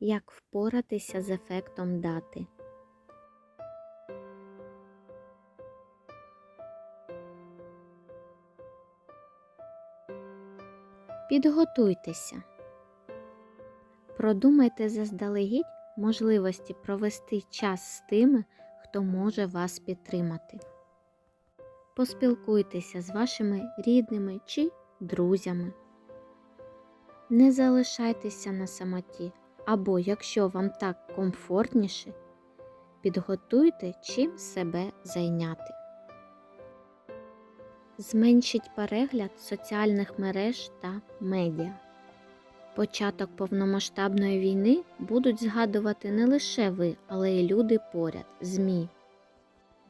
як впоратися з ефектом дати. Підготуйтеся. Продумайте заздалегідь можливості провести час з тими, хто може вас підтримати. Поспілкуйтеся з вашими рідними чи друзями. Не залишайтеся на самоті, або, якщо вам так комфортніше, підготуйте чим себе зайняти. Зменшіть перегляд соціальних мереж та медіа. Початок повномасштабної війни будуть згадувати не лише ви, але й люди поряд, ЗМІ.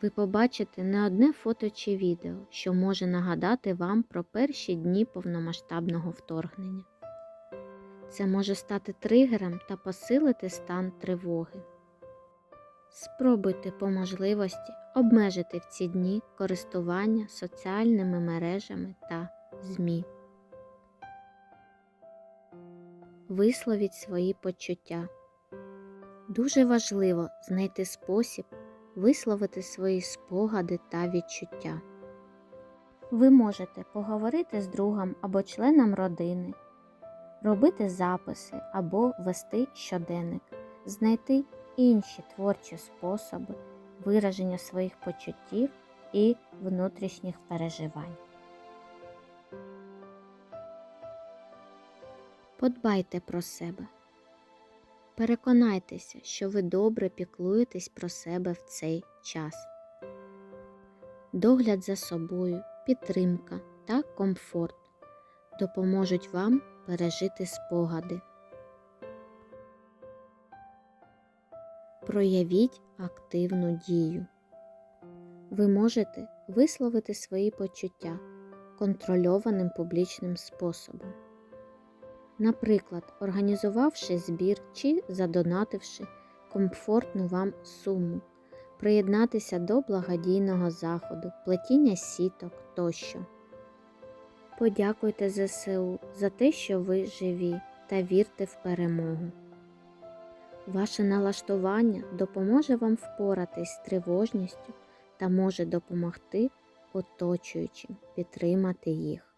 Ви побачите не одне фото чи відео, що може нагадати вам про перші дні повномасштабного вторгнення. Це може стати тригером та посилити стан тривоги. Спробуйте по можливості обмежити в ці дні користування соціальними мережами та ЗМІ. Висловіть свої почуття. Дуже важливо знайти спосіб висловити свої спогади та відчуття. Ви можете поговорити з другом або членом родини, робити записи або вести щоденник, знайти інші творчі способи вираження своїх почуттів і внутрішніх переживань. Подбайте про себе. Переконайтеся, що ви добре піклуєтесь про себе в цей час. Догляд за собою, підтримка та комфорт допоможуть вам пережити спогади. Проявіть активну дію. Ви можете висловити свої почуття контрольованим публічним способом. Наприклад, організувавши збір чи задонативши комфортну вам суму, приєднатися до благодійного заходу, плетіння сіток тощо. Подякуйте ЗСУ за те, що ви живі та вірте в перемогу. Ваше налаштування допоможе вам впоратись з тривожністю та може допомогти оточуючим підтримати їх.